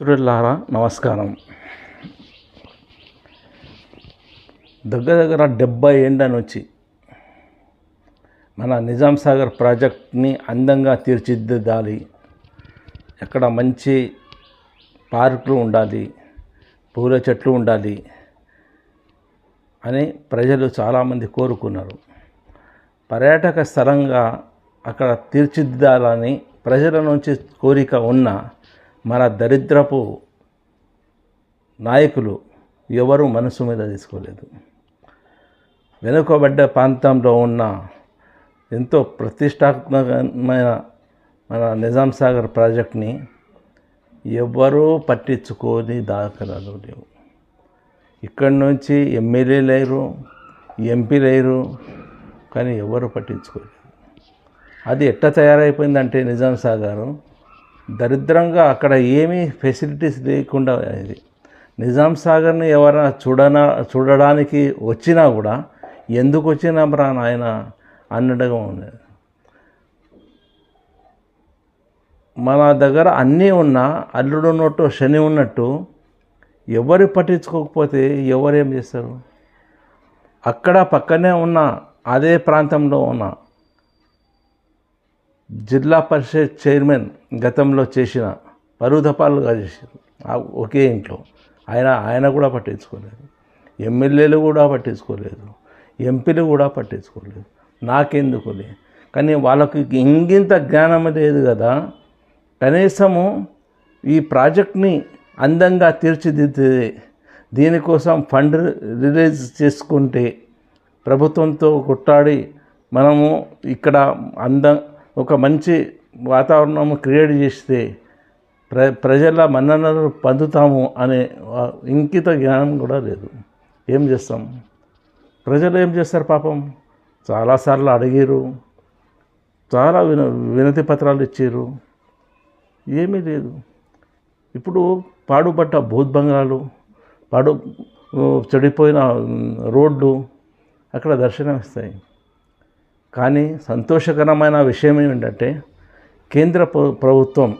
మిత్రులారా నమస్కారం. దగ్గర దగ్గర డెబ్బై ఏండ్ల నుంచి మన నిజాం సాగర్ ప్రాజెక్ట్ని అందంగా తీర్చిదిద్దాలి. అక్కడ మంచి పార్కులు ఉండాలి పూల చెట్లు ఉండాలి అని ప్రజలు చాలామంది కోరుకున్నారు. పర్యాటక స్థలంగా అక్కడ తీర్చిదిద్దాలని ప్రజల నుంచి కోరిక ఉన్న మన దరిద్రపు నాయకులు ఎవరు మనసు మీద తీసుకోలేదు. వెనుకబడ్డ ప్రాంతంలో ఉన్న ఎంతో ప్రతిష్టాత్మకమైన మన నిజాం సాగర్ ప్రాజెక్ట్ని ఎవరూ పట్టించుకోని దాఖలాలు లేవు. ఇక్కడి నుంచి ఎమ్మెల్యే లేరు ఎంపీ లేరు కానీ ఎవరు పట్టించుకోలేదు. అది ఎట్లా తయారైపోయిందంటే నిజాం సాగర్ దరిద్రంగా అక్కడ ఏమీ ఫెసిలిటీస్ లేకుండా ఇది. నిజాం సాగర్ని ఎవరైనా చూడనా చూడడానికి వచ్చినా కూడా ఎందుకు వచ్చినా రా నాయన అన్నట్టుగా ఉండేది మన దగ్గర అన్నీ ఉన్నా అల్లుడు ఉన్నట్టు శని ఉన్నట్టు ఎవరు పట్టించుకోకపోతే ఎవరేం చేస్తారు? అక్కడ పక్కనే ఉన్న అదే ప్రాంతంలో ఉన్న జిల్లా పరిషత్ చైర్మన్ గతంలో చేసిన పరుదపాలుగా చేశారు. ఒకే ఇంట్లో. ఆయన ఆయన కూడా పట్టించుకోలేదు. ఎమ్మెల్యేలు కూడా పట్టించుకోలేదు. ఎంపీలు కూడా పట్టించుకోలేదు. నాకెందుకులే? కానీ వాళ్ళకి ఇంగింత జ్ఞానం లేదు కదా. కనీసము ఈ ప్రాజెక్ట్ని అందంగా తీర్చిదిద్దే దీనికోసం ఫండ్ రిలీజ్ చేసుకుంటే ప్రభుత్వంతో కొట్టాడి మనము ఇక్కడ అందం ఒక మంచి వాతావరణం క్రియేట్ చేస్తే ప్ర ప్రజల మన్ననలు పొందుతాము అనే ఇంకిత జ్ఞానం కూడా లేదు. ఏం చేస్తాం? ప్రజలు ఏం చేస్తారు పాపం? చాలాసార్లు అడిగారు చాలా విన వినతి పత్రాలు ఇచ్చారు ఏమీ లేదు. ఇప్పుడు పాడుపడ్డ భూతబంగాలు పాడు చెడిపోయిన రోడ్లు అక్కడ దర్శనమిస్తాయి. కానీ సంతోషకరమైన విషయం ఏమిటంటే కేంద్ర ప్రభుత్వం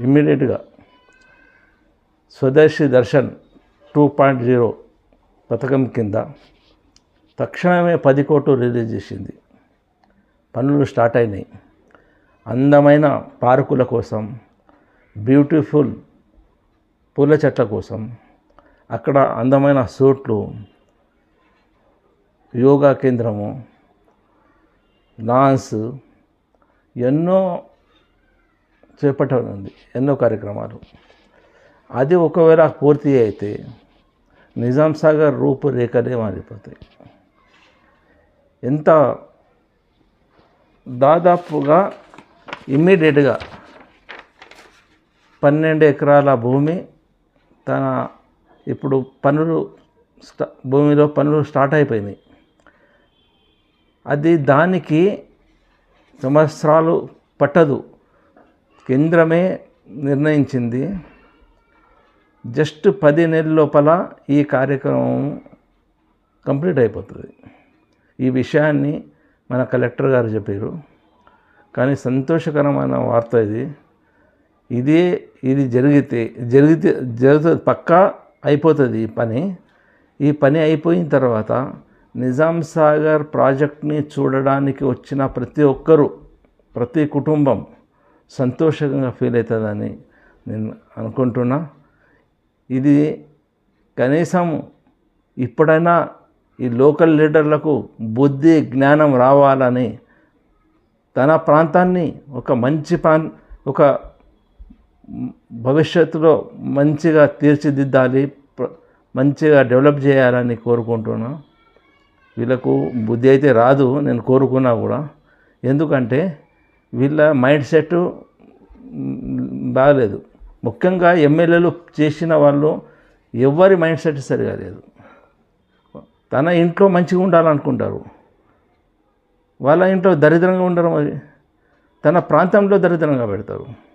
ఇమ్మీడియట్గా స్వదేశీ దర్శన్ టూ పాయింట్ జీరో పథకం కింద తక్షణమే పది కోట్లు రిలీజ్ చేసింది. పనులు స్టార్ట్ అయినాయి. అందమైన పార్కుల కోసం బ్యూటిఫుల్ పూల చెట్ల కోసం అక్కడ అందమైన సూట్లు యోగా కేంద్రము డాన్స్ ఎన్నో చేపట్టనుంది ఎన్నో కార్యక్రమాలు. అది ఒకవేళ పూర్తి అయితే నిజాం సాగర్ రూపురేఖలే మారిపోతాయి. ఎంత దాదాపుగా ఇమ్మీడియట్గా పన్నెండు ఎకరాల భూమి తన ఇప్పుడు పనులు స్టా భూమిలో పనులు స్టార్ట్ అయిపోయినాయి. అది దానికి సంవత్సరాలు పట్టదు. కేంద్రమే నిర్ణయించింది. జస్ట్ పది నెలల లోపల ఈ కార్యక్రమం కంప్లీట్ అయిపోతుంది. ఈ విషయాన్ని మన కలెక్టర్ గారు చెప్పారు. కానీ సంతోషకరమైన వార్త ఇది. ఇదే ఇది జరిగితే జరిగితే జరుగుతుంది పక్కా అయిపోతుంది ఈ పని. ఈ పని అయిపోయిన తర్వాత నిజాం సాగర్ ప్రాజెక్ట్ని చూడడానికి వచ్చిన ప్రతి ఒక్కరూ ప్రతి కుటుంబం సంతోషంగా ఫీల్ అవుతుందని నేను అనుకుంటున్నా. ఇది కనీసం ఇప్పుడైనా ఈ లోకల్ లీడర్లకు బుద్ధి జ్ఞానం రావాలని తన ప్రాంతాన్ని ఒక మంచి ప్రాం ఒక భవిష్యత్తులో మంచిగా తీర్చిదిద్దాలి మంచిగా డెవలప్ చేయాలని కోరుకుంటున్నాను వీళ్ళకు బుద్ధి అయితే రాదు నేను కోరుకున్నా కూడా. ఎందుకంటే వీళ్ళ మైండ్ సెట్ బాగలేదు. ముఖ్యంగా ఎమ్మెల్యేలు చేసిన వాళ్ళు ఎవరి మైండ్ సెట్ సరిగా లేదు. తన ఇంట్లో మంచిగా ఉండాలనుకుంటారు. వాళ్ళ ఇంట్లో దరిద్రంగా ఉండరు మరి. తన ప్రాంతంలో దరిద్రంగా పెడతారు.